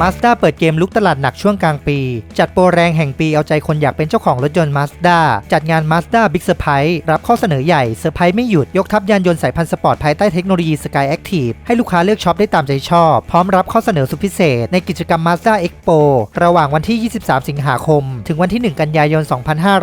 Mazda เปิดเกมลุกตลาดหนักช่วงกลางปี จัดโปรแรงแห่งปีเอาใจคนอยากเป็นเจ้าของรถยนต์ Mazda จัดงาน Mazda Big Surprise รับข้อเสนอใหญ่เซอร์ไพรส์ไม่หยุดยกทัพยานยนต์สายพันธุ์สปอร์ตภายใต้เทคโนโลยี Sky Active ให้ลูกค้าเลือกช็อปได้ตามใจชอบ พร้อมรับข้อเสนอสุดพิเศษ ในกิจกรรม Mazda Expo ระหว่างวันที่ 23 สิงหาคม ถึงวันที่ 1 กันยายน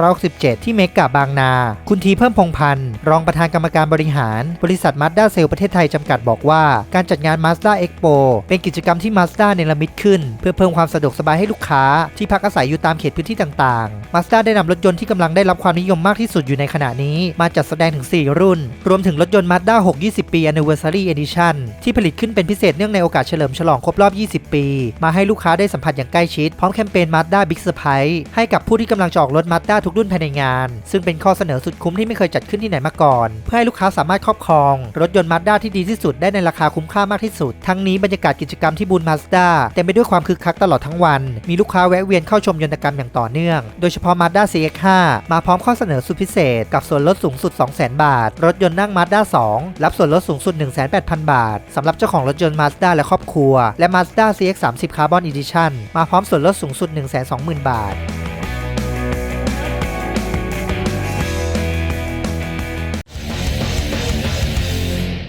2567 ที่เมกะบางนา คุณทีเพิ่มพงพันธ์รองประธานกรรมการบริหาร บริษัท Mazda Sale ประเทศไทยจำกัดบอกว่า การจัดงาน Mazda Expo เป็นกิจกรรมที่ Mazda เนรมิตขึ้น เพื่อเพิ่มความสะดวกสบายให้ลูกค้าที่พักอาศัยอยู่ตามเขตพื้นที่ต่างๆ Mazda ได้นำรถยนต์ที่กำลังได้รับความนิยมมากที่สุดอยู่ในขณะนี้ มาจัดแสดงถึง 4 รุ่น รวมถึงรถยนต์ Mazda 6 20 ปี Anniversary Edition ที่ผลิตขึ้นเป็นพิเศษเนื่องในโอกาสเฉลิมฉลองครบรอบ 20 ปี มาให้ลูกค้าได้สัมผัสอย่างใกล้ชิด พร้อมแคมเปญ Mazda Big Surprise ให้กับผู้ที่กำลังจะออกรถ Mazda ทุกรุ่นภายในงาน ซึ่งเป็นข้อเสนอสุดคุ้มที่ไม่เคยจัดขึ้นที่ไหนมาก่อน เพื่อให้ลูกค้าสามารถครอบครอง รถยนต์ Mazda ที่ดีที่สุดได้ในราคาคุ้มค่ามากที่สุด ทั้งนี้บรรยากาศกิจกรรมที่บูธ Mazda เต็มไปด้วยความคึกคักตลอดทั้งวัน มีลูกค้าแวะเวียนเข้าชมยนตกรรมอย่างต่อเนื่อง โดยเฉพาะ Mazda CX-5 มาพร้อมข้อเสนอสุดพิเศษ กับส่วนลดสูงสุด 200,000 บาท รถยนต์นั่ง Mazda 2 รับส่วนลดสูงสุด 18,000บาทสำหรับเจ้าของรถยนต์ Mazda และครอบครัว และ Mazda CX-30 Carbon Edition มาพร้อมส่วนลดสูงสุด 120,000 บาท